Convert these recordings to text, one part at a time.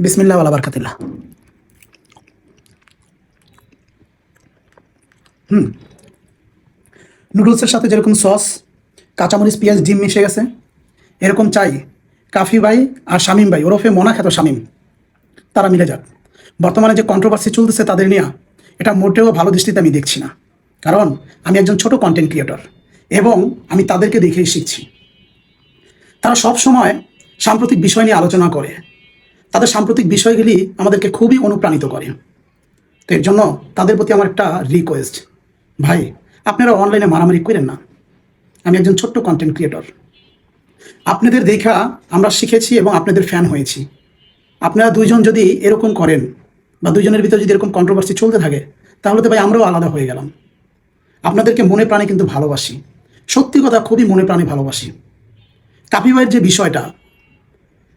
বিসমিল্লাহ আলা বারকাতিল্লাহ। হুম। নুডলসের সাথে যেরকম সস, কাঁচামরিচ, পেঁয়াজ, ডিম মিশে গেছে, এরকম চাই কাফি ভাই আর শামিম ভাই। ওরফে মনা খ্যাত শামিম। তারা মিলে যাক। বর্তমানে যে কন্ট্রোভার্সি চলতেছে তাদের নিয়ে, এটা মোটেও ভালো দৃষ্টিতে আমি দেখছি না। কারণ আমি একজন ছোট কন্টেন্ট ক্রিয়েটর এবং আমি তাদেরকে দেখেই শিখছি। তারা সব সময় সাম্প্রতিক বিষয় নিয়ে আলোচনা করে। তাদের সাম্প্রতিক বিষয়গুলি আমাদেরকে খুবই অনুপ্রাণিত করে। তো এর জন্য তাদের প্রতি আমার একটা রিকোয়েস্ট ভাই, আপনারা অনলাইনে মারামারি করেন না। আমি একজন ছোট্ট কন্টেন্ট ক্রিয়েটর আপনাদের দেখা আমরা শিখেছি এবং আপনাদের ফ্যান হয়েছি। আপনারা দুইজন যদি এরকম করেন বা দুইজনের ভিতরে যদি এরকম কন্ট্রোভার্সি চলতে থাকে, তাহলে তো ভাই আমরাও আলাদা হয়ে গেলাম। আপনাদেরকে মনে প্রাণে কিন্তু ভালোবাসি। সত্যি কথা, খুবই মনে প্রাণে ভালোবাসি। কাপিবাইয়ের যে বিষয়টা,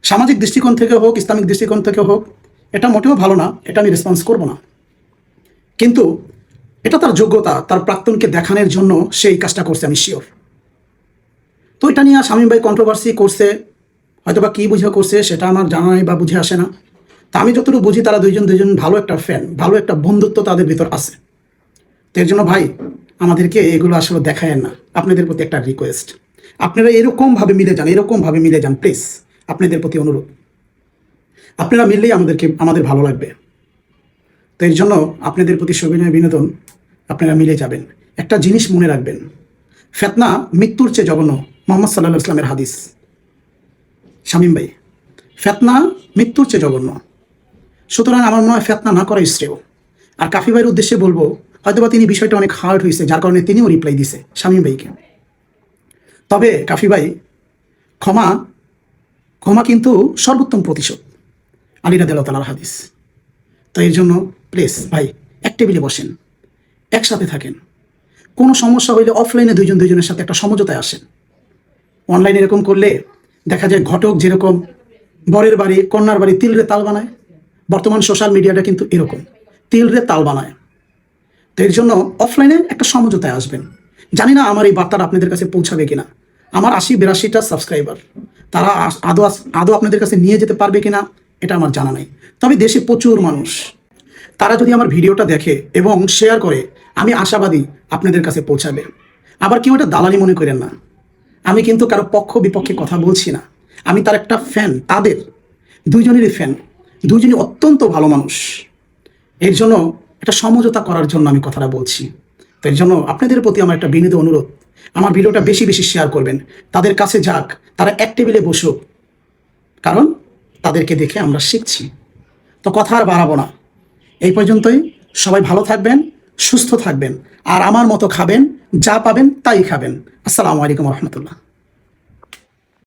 সামাজিক দৃষ্টিকোণ থেকে হোক, ইসলামিক দৃষ্টিকোণ থেকে হোক, এটা মোটেও ভালো না, এটা আমি রেসপন্স করব না। কিন্তু এটা তার যোগ্যতা, তার প্রাক্তনকে দেখানোর জন্য সেই কাজটা করছে, আমি শিওর তো এটা নিয়ে শামীম ভাই কন্ট্রোভার্সি করছে হয়তো বা কী বুঝে করছে সেটা আমার জানা নাই বা বুঝে আসে না। তা আমি যতটুকু বুঝি তারা দুইজন দুইজন ভালো একটা ফ্যান ভালো একটা বন্ধুত্ব তাদের ভিতর আছে। তো এর জন্য ভাই, আমাদেরকে এগুলো আসলে দেখায় না। আপনাদের প্রতি একটা রিকোয়েস্ট আপনারা এরকমভাবে মিলে যান, এরকমভাবে মিলে যান প্লিজ আপনাদের প্রতি অনুরোধ। আপনারা মিললেই আমাদেরকে, আমাদের ভালো লাগবে। তো এর জন্য আপনাদের প্রতি সবিনয় বিনোদন, আপনারা মিলে যাবেন। একটা জিনিস মনে রাখবেন, ফেতনা মৃত্যুর চেয়ে জঘন্য মোহাম্মদ সাল্লাহ ইসলামের হাদিস। শামীম ভাই, ফেতনা মৃত্যুর চেয়ে জঘন্য। সুতরাং আমার মনে হয় ফেতনা না করাই শ্রেয়। আর কাফি ভাইয়ের উদ্দেশ্যে বলব, হয়তোবা তিনি বিষয়টা অনেক হার্ড হয়েছে যার কারণে তিনিও রিপ্লাই দিছে, শামীম ভাইকে। তবে কাফি ভাই, ক্ষমা ক্ষমা কিন্তু সর্বোত্তম প্রতিশোধ। আলিরা দেল তালার হাদিস। তো এর জন্য প্লিজ ভাই, এক টেবিলে বসেন, একসাথে থাকেন। কোনো সমস্যা হইলে অফলাইনে দুইজন দুইজনের সাথে একটা সমঝোতায় আসেন। অনলাইনে এরকম করলে দেখা যায় ঘটক যেরকম বরের বাড়ি, কন্যার বাড়ি তিলরে তাল বানায়। বর্তমান সোশ্যাল মিডিয়াটা কিন্তু এরকম, তিলরে তাল বানায়। তো এর জন্য অফলাইনে একটা সমঝোতায় আসবেন। জানি না আমার এই বার্তাটা আপনাদের কাছে পৌঁছাবে কিনা। আমার আশি বিরাশিটা সাবস্ক্রাইবার তারা আদৌ আদৌ আপনাদের কাছে নিয়ে যেতে পারবে কিনা, এটা আমার জানা নাই। তবে দেশে প্রচুর মানুষ। তারা যদি আমার ভিডিওটা দেখে এবং শেয়ার করে, আমি আশাবাদী আপনাদের কাছে পৌঁছাবে। আবার কেউ এটা দালালি মনে করেন না। আমি কিন্তু কারও পক্ষ বিপক্ষে কথা বলছি না। আমি তার একটা ফ্যান তাদের। দুইজনেরই ফ্যান দুইজনই অত্যন্ত ভালো মানুষ। এর জন্য একটা সমঝোতা করার জন্য আমি কথাটা বলছি। তো এর জন্য আপনাদের প্রতি আমার একটা বিনীত অনুরোধ। আমার ভিডিওটা বেশি বেশি শেয়ার করবেন। তাদের কাছে যাক, তারা এক টেবিলে বসুক। কারণ তাদেরকে দেখে আমরা শিখছি। তো কথা আর বাড়াবো না। এই পর্যন্তই। সবাই ভালো থাকবেন, সুস্থ থাকবেন। আর আমার মতো খাবেন, যা পাবেন তাই খাবেন। আসসালামু আলাইকুম রহমতুল্লাহ।